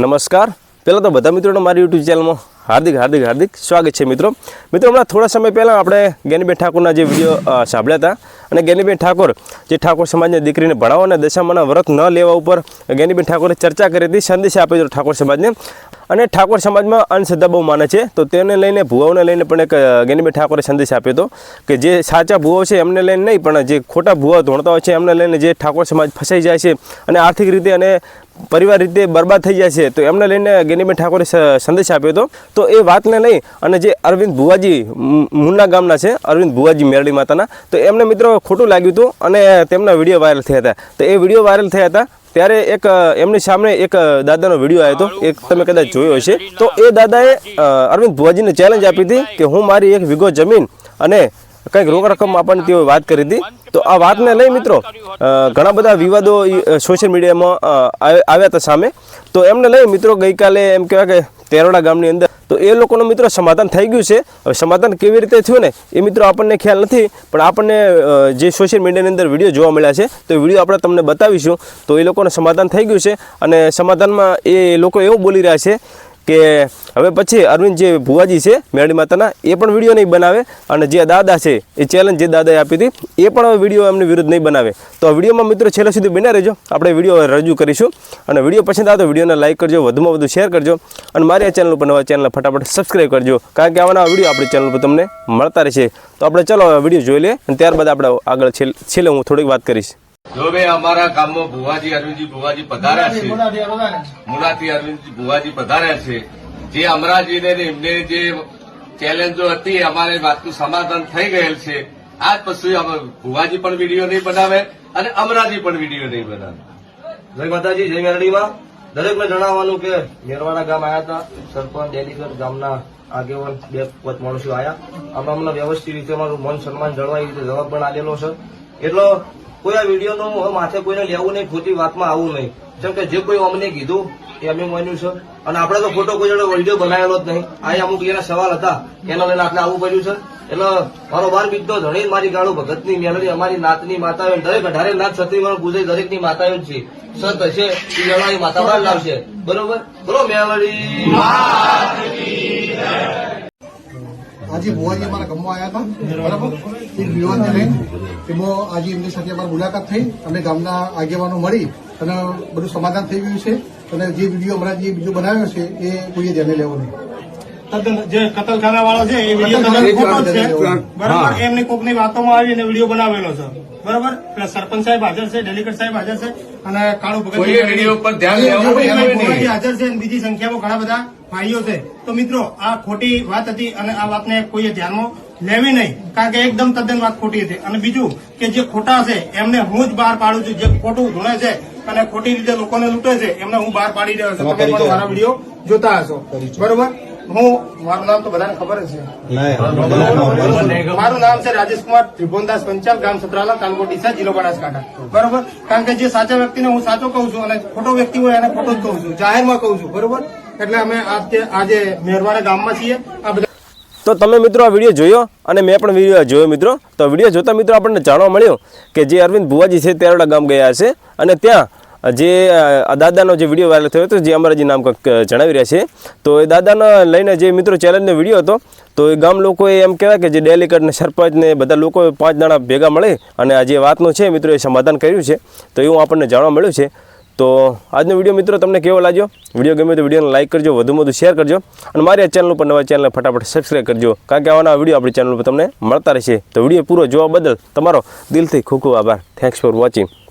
નમસ્કાર. પહેલાં તો બધા મિત્રોને મારી યુટ્યુબ ચેનલમાં હાર્દિક હાર્દિક હાર્દિક સ્વાગત છે મિત્રો. મિત્રો, હમણાં થોડા સમય પહેલાં આપણે જ્ઞાનીબેન ઠાકોરના જે વીડિયો સાંભળ્યા હતા અને જ્ઞાનીબેન ઠાકોર, જે ઠાકોર સમાજની દીકરીને ભણાવવા અને દશામાના વ્રત ન લેવા ઉપર જ્ઞાનીબેન ઠાકોરે ચર્ચા કરી હતી. સંદેશ આપ્યો હતો ઠાકોર સમાજને. અને ઠાકોર સમાજમાં અંધશ્રદ્ધા બહુ માને છે. તો તેને લઈને ભુવાઓને લઈને પણ એક અ, ઠાકોરે સંદેશ આપ્યો હતો કે જે સાચા ભુવાઓ છે એમને લઈને નહીં પણ જે ખોટા ભુવા ધોણતા હોય છે એમને લઈને જે ઠાકોર સમાજ ફસાઈ જાય છે અને આર્થિક રીતે અને પરિવાર રીતે બરબાદ થઈ જાય છે તો એમને લઈને ગેનીબેન ઠાકોરે સંદેશ આપ્યો હતો. તો એ વાતને લઈ અને જે અરવિંદ ભુવાજી મુન્ના ગામના છે અરવિંદ ભુવાજી મેરડી માતાના તો એમને મિત્રો ખોટું લાગ્યું હતું અને તેમના વીડિયો વાયરલ થયા હતા. તો એ વીડિયો વાયરલ થયા હતા ત્યારે એક એમની સામે એક દાદાનો વીડિયો આવ્યો હતો. એક તમે કદાચ જોયો હશે. તો એ દાદાએ અરવિંદ ભુવાજીને ચેલેન્જ આપી હતી કે હું મારી એક વીઘો જમીન અને કંઈક રોક રકમ આપવાની તેઓ વાત કરી હતી. તો આ વાતને લઈ મિત્રો ઘણા બધા વિવાદો સોશિયલ મીડિયામાં આવ્યા હતા સામે. તો એમને લઈ મિત્રો ગઈકાલે એમ કહેવાય કે તેરોડા ગામની અંદર તો એ લોકોનું મિત્રો સમાધાન થઈ ગયું છે. હવે સમાધાન કેવી રીતે થયું ને, એ મિત્રો આપણને ખ્યાલ નથી, પણ આપણને જે સોશિયલ મીડિયાની અંદર વીડિયો જોવા મળ્યા છે, તો એ વીડિયો આપણે તમને બતાવીશું. તો એ લોકોનું સમાધાન થઈ ગયું છે અને સમાધાનમાં એ લોકો એવું બોલી રહ્યા છે કે હવે પછી અરવિંદ જે ભુવાજી છે, મેરડી માતાના, એ પણ વીડિયો નહીં બનાવે અને જે દાદા છે, એ ચેલેન્જ જે દાદાએ આપી હતી, એ પણ હવે વીડિયો એમની વિરુદ્ધ નહીં બનાવે. તો વિડીયોમાં મિત્રો છેલ્લે સુધી બન્યા રહેજો. આપણે વીડિયો રજૂ કરીશું. અને વીડિયો પસંદ આવે તો વિડીયોને લાઇક કરજો, વધુમાં વધુ શેર કરજો. અને મારી આ ચેનલ ઉપર નવા ચેનલ ફટાફટ સબસ્ક્રાઈબ કરજો. કારણ કે આવાના વીડિયો આપણી ચેનલ પર તમને મળતા રહેશે. તો આપણે ચલો વીડિયો જોઈ લઈએ અને ત્યારબાદ આપણે આગળ છેલ્લે હું થોડીક વાત કરીશ. જો ભાઈ અમારા ગામમાં ભુવાજી અરવિંદજી ભુવાજી પધાર્યા છે મુલાથી અરવિંદજી ભુવાજી પધાર્યા છે જે અમરાજીને ને એમને જે ચેલેન્જો હતી અમારે વાતનું સમાધાન થઈ ગયેલ છે. આજ પછી ભુવાજી પણ વીડિયો નહીં બનાવે અને અમરાજી પણ વીડિયો નહીં બનાવે. જય માતાજી જય મેરડીમાં. દરેકને જણાવવાનું કે મેરવાડા ગામ આવ્યા હતા સરપંચ ડેલીગર ગામના આગેવાન બે પાંચ માણસો આવ્યા અમે અમને વ્યવસ્થિત રીતે અમારું મન સન્માન જળવાય રીતે જવાબ પણ આલેલો છે. એટલો કોઈ આ વિડીયોનું હવે માથે કોઈને લેવું નહીં, ખોટી વાતમાં આવું નહીં. જેમ કે જે કોઈ અમને કીધું, એ અમે માન્યું છે. અને આપણે તો ખોટો કોઈ જોડે વીડિયો બનાવેલો જ નહીં. આ અમુક એના સવાલ હતા. એના લઈને આપણે આવું પડ્યું છે. એટલે મારો બાર બીજો ધણી મારી ગાળું ભગતની મેલડી, અમારી નાતની માતાઓ દરેક અઢારે નાથ છત્રી મારો ગુજરાત દરેકની માતાઓ છે. સત હશે, એ જણાવી માતા બહાર લાવશે. બરોબર? બોલો, મેલડી. આજે ભુવાજી અમારા ગામમાં આવ્યા હતા, બરાબર? એક વિવાદને લઈને. એમાં આજે એમની સાથે અમારી મુલાકાત થઈ. અને ગામના આગેવાનો મળી અને બધું સમાધાન થઈ ગયું છે. અને જે વીડિયો અમારા જે બીજો બનાવ્યો છે, એ કોઈએ ધ્યાને લેવો નહીં. જે કતલખાના વાળો છે એ વીડિયો તદ્દન ખોટો છે. બરાબર? એમની કોકની વાતોમાં આવીને વીડિયો બનાવેલો છે. બરાબર? એટલે સરપંચ સાહેબ હાજર છે ડેલીગેટ સાહેબ હાજર છે અને કાળુ ભગત હાજર છે. બીજી સંખ્યામાં ઘણા બધા ભાઈઓ છે. તો મિત્રો આ ખોટી વાત હતી અને આ વાતને કોઈએ ધ્યાનમાં લેવી નહીં કારણ કે એકદમ તદ્દન વાત ખોટી હતી. અને બીજું કે જે ખોટા છે એમને હું જ બહાર પાડું છું. જે ખોટું ધૂણે છે અને ખોટી રીતે લોકોને લૂંટે છે એમને હું બહાર પાડી રહ્યો છું. તમે પણ મારા વીડિયો જોતા હશો. બરોબર? હું મારું નામ તો બધાને ખબર જ છે. મારું નામ છે રાજેશ કુમાર ત્રિભુવનદાસ પંચાલ ગામ સતરાલા તાલુકો ડીસા જિલ્લો બનાસકાંઠા. બરોબર? કારણ કે જે સાચા વ્યક્તિને હું સાચો કહું છું અને ખોટો વ્યક્તિ હોય એને ખોટો જ કહું છું. જાહેરમાં કહું છું બરોબર? એટલે અમે આજે આજે મેરવાડા ગામમાં છીએ. આ બધા તો તમે મિત્રો આ વીડિયો જોયો અને મેં પણ વીડિયો જોયો મિત્રો. તો વીડિયો જોતા મિત્રો આપણને જાણવા મળ્યું કે જે અરવિંદ ભુવાજી છે તેરડા ગામ ગયા છે અને ત્યાં જે દાદાનો જે વીડિયો વાયરલ થયો હતો, જે અમરાજી નામ કંઈક જણાવી રહ્યા છે તો એ દાદાને લઈને જે મિત્રો ચેલેન્જનો વીડિયો હતો, તો એ ગામ લોકોએ એમ કહેવાય કે જે ડેલીકટને સરપંચને સરપંચ બધા લોકો પાંચ દાણા ભેગા મળે અને આ જે વાતનું છે મિત્રો એ સમાધાન કર્યું છે, તો એવું આપણને જાણવા મળ્યું છે. તો આજનો વીડિયો મિત્રો તમને કેવો લાગ્યો? વીડિયો ગમે તો વિડીયોને લાઇક કરજો, વધુમાં વધુ શેર કરજો અને મારી આ ચેનલ પર નવા ચેનલને ફટાફટ સબસ્ક્રાઈબ કરજો, કારણ કે આવાના વીડિયો આપણી ચેનલ પર તમને મળતા રહેશે. તો વીડિયો પૂરો જોવા બદલ તમારો દિલથી ખૂબ ખૂબ આભાર. Thanks for watching